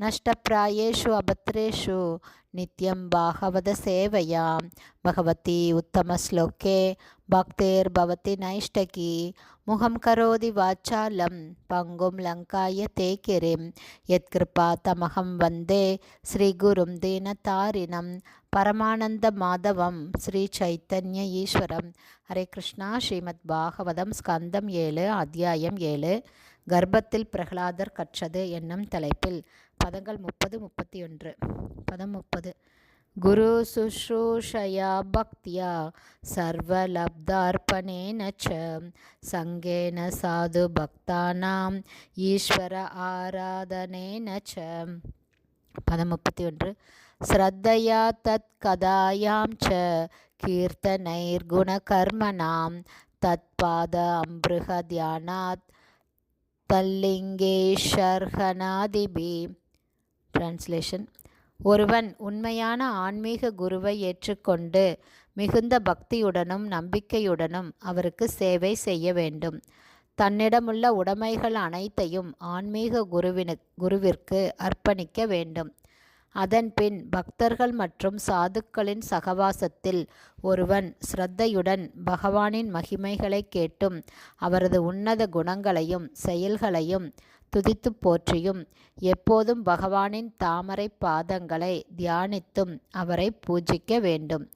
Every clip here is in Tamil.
நஷ்டப்பிராயேஷு அபத்ரேஷு நித்யம் பாகவத சேவையா பகவதி உத்தமஸ்லோகே பக்தேர்பவதி நைஷ்டகி முகம் கரோதி வாச்சாலம் பங்கும் லங்காய தே கிரிம் யத்கிருபா தமகம் வந்தே ஸ்ரீகுரும் தீனதாரிணம் பரமானந்த மாதவம் ஸ்ரீ சைத்தன்ய ஈஸ்வரம் ஹரே கிருஷ்ணா ஸ்ரீமத் பாகவதம் ஸ்கந்தம் ஏழு அத்தியாயம் ஏழு கர்ப்பத்தில் பிரகலாதர் கற்றது என்னும் தலைப்பில் பதங்கள் முப்பது முப்பத்தி ஒன்று பதம் முப்பது. குரு சுஷ்ரூஷயா பக்தியா சர்வலப்தார்ப்பணேன ச சங்கேன சாது பக்தானாம் ஈஸ்வர ஆராதனேன ச பதம் முப்பத்தி ஒன்று ஸ்ரத்தையா தத் கதாயாம் ச. கீர்த்தனைர்குணகர்மணாம் தத் பாத அம்பிருக தியானாத். தல்லிங்கேஷர்ஹனாதிபி டிரான்ஸ்லேஷன் ஒருவன் உண்மையான ஆன்மீக குருவை ஏற்றுக்கொண்டு மிகுந்த பக்தியுடனும் நம்பிக்கையுடனும் அவருக்கு சேவை செய்ய வேண்டும். தன்னிடமுள்ள உடைமைகள் அனைத்தையும் ஆன்மீக குருவினு குருவிற்கு அர்ப்பணிக்க வேண்டும். அதன்பின் பக்தர்கள் மற்றும் சாதுக்களின் சகவாசத்தில் ஒருவன் ஸ்ரத்தையுடன் பகவானின் மகிமைகளை கேட்டும். அவரது உன்னத குணங்களையும் செயல்களையும் துதித்து போற்றியும் எப்போதும் பகவானின் தாமரை பாதங்களை தியானித்தும் அவரை பூஜிக்க வேண்டும்.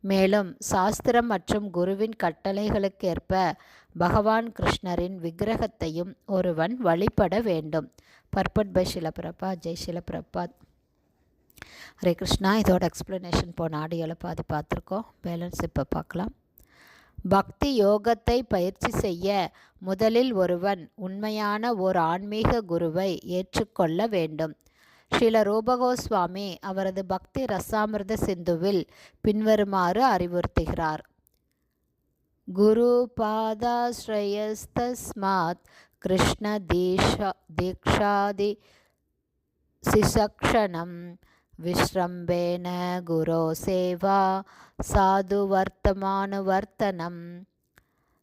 மேலும் சாஸ்திரம் மற்றும் குருவின் கட்டளைகளுக்கேற்ப பகவான் கிருஷ்ணரின் விக்கிரகத்தையும் ஒருவன் வழிபட வேண்டும். Purport by Srila Prabhupada. Jai Srila Prabhupada Hare Krishna இதோட எக்ஸ்ப்ளனேஷன் போன ஆடியோவில் பாதி பார்த்துருக்கோம். பேலன்ஸ் இப்போ பார்க்கலாம். பக்தி யோகத்தை பயிற்சி செய்ய முதலில் ஒருவன் உண்மையான ஓர் ஆன்மீக குருவை ஏற்றுக்கொள்ள வேண்டும். ஸ்ரீல ரூபகோஸ்வாமி அவரது பக்தி ரசாமிர்த சிந்துவில் பின்வருமாறு அறிவுறுத்துகிறார். குரு பாதாஸ்ரயஸ்தஸ்மாத் கிருஷ்ண தீஷா தீக்ஷாதி சிசக்ஷணம் विश्रम्भेन गुरो सेवा साधुवर्तमानुवर्तनं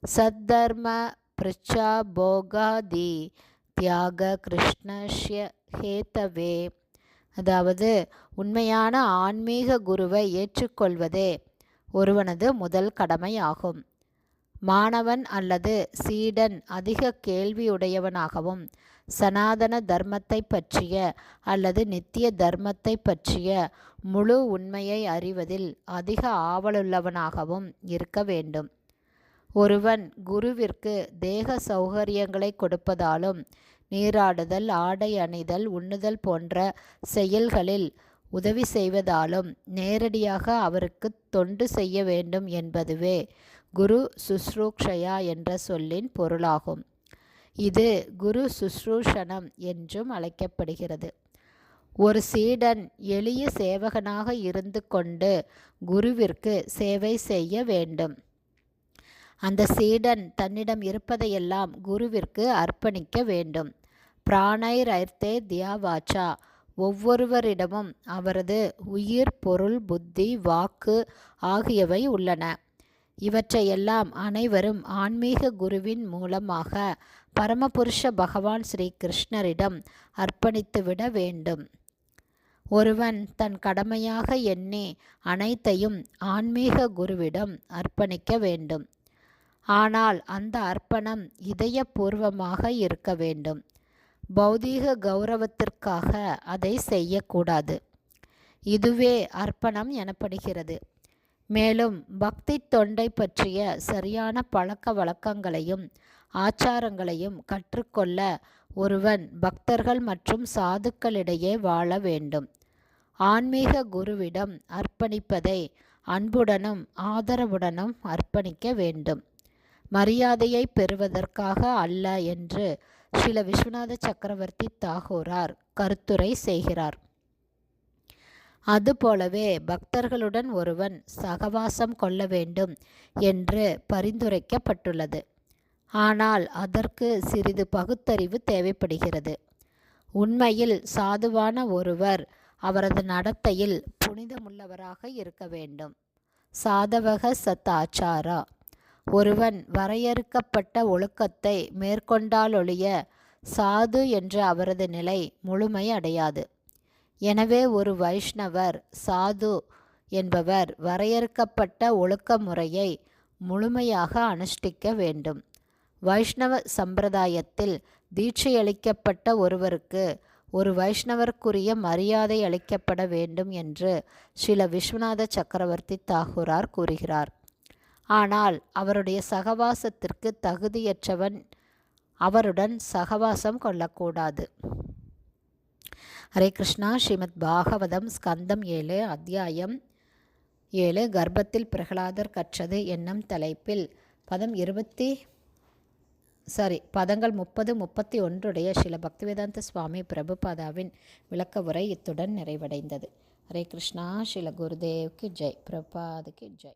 सद्धर्मपृच्छा भोगादि தியாக கிருஷ்ணஷ்ய ஹேத்தவே அதாவது உண்மையான ஆன்மீக குருவை ஏற்றுக்கொள்வதே ஒருவனது முதல் கடமையாகும் மாணவன் அல்லது சீடன் அதிக கேள்வியுடையவனாகவும் சனாதன தர்மத்தை பற்றிய அல்லது நித்திய தர்மத்தை பற்றிய முழு உண்மையை அறிவதில் அதிக ஆவலுள்ளவனாகவும் இருக்க வேண்டும். ஒருவன் குருவிற்கு தேக சௌகரியங்களை கொடுப்பதாலும் நீராடுதல் ஆடை அணிதல் உண்ணுதல் போன்ற செயல்களில் உதவி செய்வதாலும் நேரடியாக அவருக்கு தொண்டு செய்ய வேண்டும் என்பதுவே குரு சுஸ்ரூக்ஷயா என்ற சொல்லின் பொருளாகும். இது குரு சுஷ்ரூஷணம் என்றும் அழைக்கப்படுகிறது. ஒரு சீடன் எளிய சேவகனாக இருந்து கொண்டு குருவிற்கு சேவை செய்ய வேண்டும். அந்த சீடன் தன்னிடம் இருப்பதையெல்லாம் குருவிற்கு அர்ப்பணிக்க வேண்டும். பிராணைர் ஐர்த்தே தியாவாச்சா ஒவ்வொருவரிடமும் அவரது உயிர் பொருள் புத்தி வாக்கு ஆகியவை உள்ளன. இவற்றையெல்லாம் அனைவரும் ஆன்மீக குருவின் மூலமாக பரமபுருஷ பகவான் ஸ்ரீ கிருஷ்ணரிடம் அர்ப்பணித்துவிட வேண்டும். ஒருவன் தன் கடமையாக எண்ணி அனைத்தையும் ஆன்மீக குருவிடம் அர்ப்பணிக்க வேண்டும். ஆனால் அந்த அர்ப்பணம் இதயபூர்வமாக இருக்க வேண்டும். பௌதீக கௌரவத்திற்காக அதை செய்யக்கூடாது. இதுவே அர்ப்பணம் எனப்படுகிறது. மேலும் பக்தி தொண்டை பற்றிய சரியான பழக்க வழக்கங்களையும் ஆச்சாரங்களையும் கற்றுக்கொள்ள ஒருவன் பக்தர்கள் மற்றும் சாதுக்களிடையே வாழ வேண்டும். ஆன்மீக குருவிடம் அர்ப்பணிப்பதை அன்புடனும் ஆதரவுடனும் அர்ப்பணிக்க வேண்டும். மரியாதையை பெறுவதற்காக அல்ல என்று ஸ்ரீல விஸ்வநாத சக்கரவர்த்தி தாகூரார் கருத்துரை செய்கிறார். அதுபோலவே பக்தர்களுடன் ஒருவன் சகவாசம் கொள்ள வேண்டும் என்று பரிந்துரைக்கப்பட்டுள்ளது. ஆனால் அதற்கு சிறிது பகுத்தறிவு தேவைப்படுகிறது. உண்மையில் சாதுவான ஒருவர் அவரது நடத்தையில் புனிதமுள்ளவராக இருக்க வேண்டும். சாதவக சத் ஆச்சாரா ஒருவன் வரையறுக்கப்பட்ட ஒழுக்கத்தை மேற்கொண்டாலொழிய சாது என்ற அவரது நிலை முழுமை அடையாது. எனவே ஒரு வைஷ்ணவர் சாது என்பவர் வரையறுக்கப்பட்ட ஒழுக்க முறையை முழுமையாக அனுஷ்டிக்க வேண்டும். வைஷ்ணவ சம்பிரதாயத்தில் தீட்சையளிக்கப்பட்ட ஒருவருக்கு ஒரு வைஷ்ணவருக்குரிய மரியாதை அளிக்கப்பட வேண்டும் என்று ஸ்ரீல விஸ்வநாத சக்கரவர்த்தி தாகூரார் கூறுகிறார். ஆனால் அவருடைய சகவாசத்திற்கு தகுதியற்றவன் அவருடன் சகவாசம் கொள்ளக்கூடாது. ஹரே கிருஷ்ணா. ஸ்ரீமத் பாகவதம் ஸ்கந்தம் ஏழு அத்தியாயம் ஏழு. கர்ப்பத்தில் பிரகலாதர் கற்றது என்னும் தலைப்பில் பதம் இருபத்தி சாரி பதங்கள் முப்பது முப்பத்தி ஒன்றுடைய சில பக்திவேதாந்த சுவாமி பிரபுபாதாவின் விளக்க உரை இத்துடன் நிறைவடைந்தது. ஹரே கிருஷ்ணா. ஸ்ரீல குருதேவ்க்கு ஜெய். பிரபாதுக்கு ஜெய்.